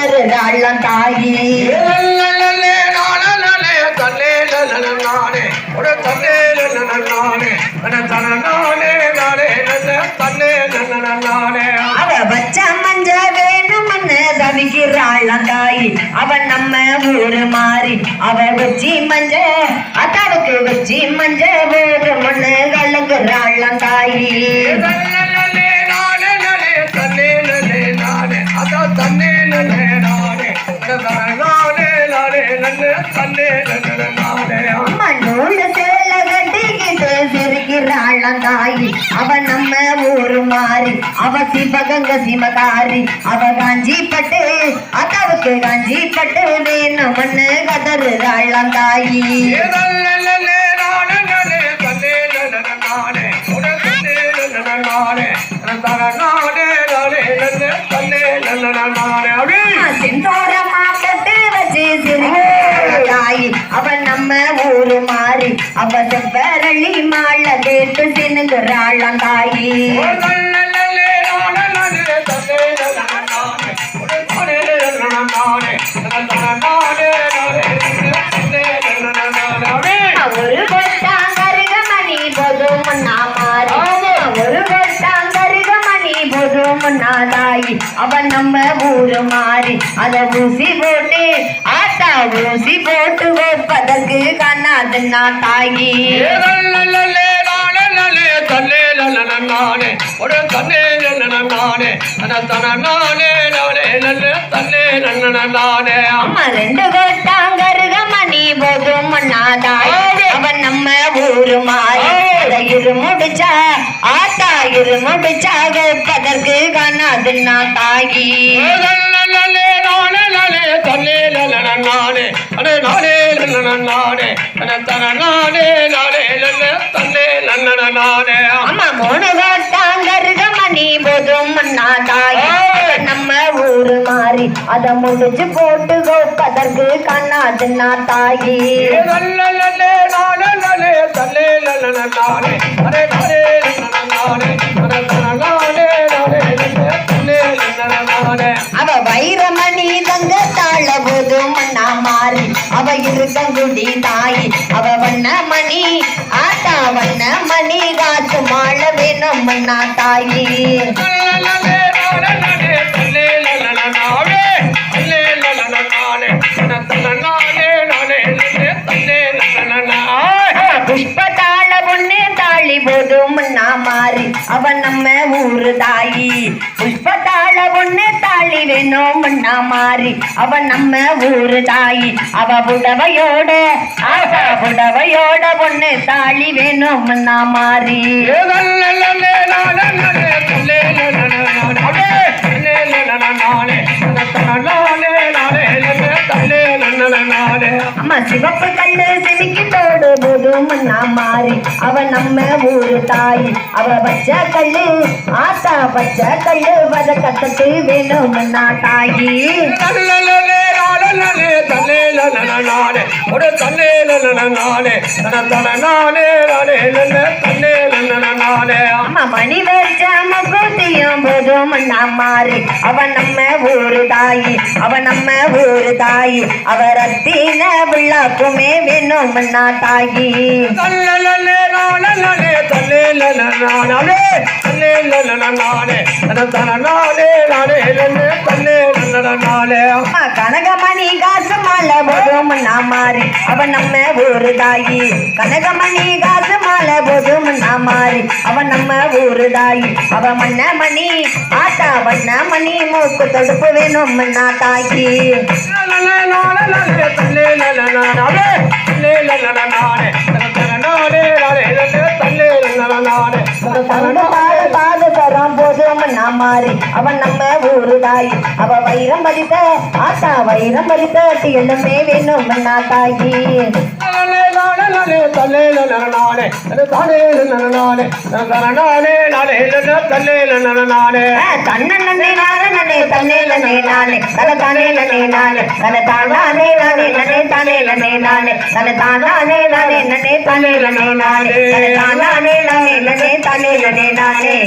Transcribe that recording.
கதறுறாளாம் தாயி அவ வச்ச மஞ்ச வேணும்னு தவிக்கிறாளாம் தாயி அவ நம்ம ஊரு மாறி அவ வச்சி மஞ்ச அத்தாவுக்கு வச்சி மஞ்ச வேணும்னு கலங்குறாளாம் தாயி தாயி அவ நம்ம ஊரு மாறி அவ சிவகங்க சிமகாரி அவ காஞ்சி பட்டு அத்தாவுக்கு காஞ்சி பட்டு தாயி மாறி அவ மாள மாலை கேட்டு சினுங்குறாளாம் தாயி ஒரு கொட்டாங்கருகமணி போதும் மாறி. ஒரு கொட்டாங்கருகமணி போதும் தாயி. அவன் நம்ம ஊரு மாறி. அத ஊசி போட்டு ஆட்டா ஊசி போட்டு வைப்பதற்கு கண்ணாதுன்னா தாயி அம்மா ரெண்டு கொட்டாங்கருகமணி போதும் தாயி அவன் நம்ம ஊரு மாறி அத இரு முடிச்சா ஆட்டா இரு முடிச்சா வைப்பதற்கு கண்ணாதுன்னா தாயி அம்மா மூணு கொட்டாங்கருகமணி போதும் தாயி அவன் நம்ம ஊரு மாறி அத முடிச்சு போட்டு வைப்பதற்கு கண்ணாதுன்னா தாயி அவ அவ இருக்கங்குடி தாயி அவ வண்ண மணி ஆத்தா வண்ண மணி காத்து மாழ வேணும் மண்ணா தாயி. புஷ்ப தாழ பொண்ணு தாளி போதும் மண்ணா மாறி அவன் நம்ம பொண்ணு தாளி வேணும் மண்ணா மாறி. அவ நம்ம ஊரு தாயி. அவ புடவையோட அவ புடவையோட பொண்ணு தாளி வேணும் மண்ணா மாறி. அம்மா சிவப்பு கல்லு சிமிக்கி தோடு போதும் மண்ணா மாறி. அவ நம்ம ஊரு தாய். அவ பச்ச கல்லு ஆத்தா பச்ச கல்லு வத கத்தத்து வேணும் மண்ணா தாயி. அம்மா முகத்தையும் போதும் மாறி அவ நம்ம ஊரு தாயி அவ நம்ம ஊரு தாயி. அவ ரத்தின விழாக்குமே வேணும் மண்ணா தாயி. அம்மா கனகமணி காசு மாலை போதும் மண்ணா மாறி அவ நம்ம ஊரு தாயி கனகமணி காசு மாலை போதும் மண்ணா மாறி அவ நம்ம ஊரு தாயி அவ மண்ண மணி ஆத்தா வண்ண மணி மூக்கு தொடுப்பு வேணும் மண்ணா தாயி தங்க சரம் போதும் மண்ணா மாறி அவன் நம்ம ஊரு தாயி அவ வைரம் பதித்த ஆத்தா வைரம் பதித்த எல்லாமே வேணும் மண்ணா தாயி தன்னே நானே நனே நானே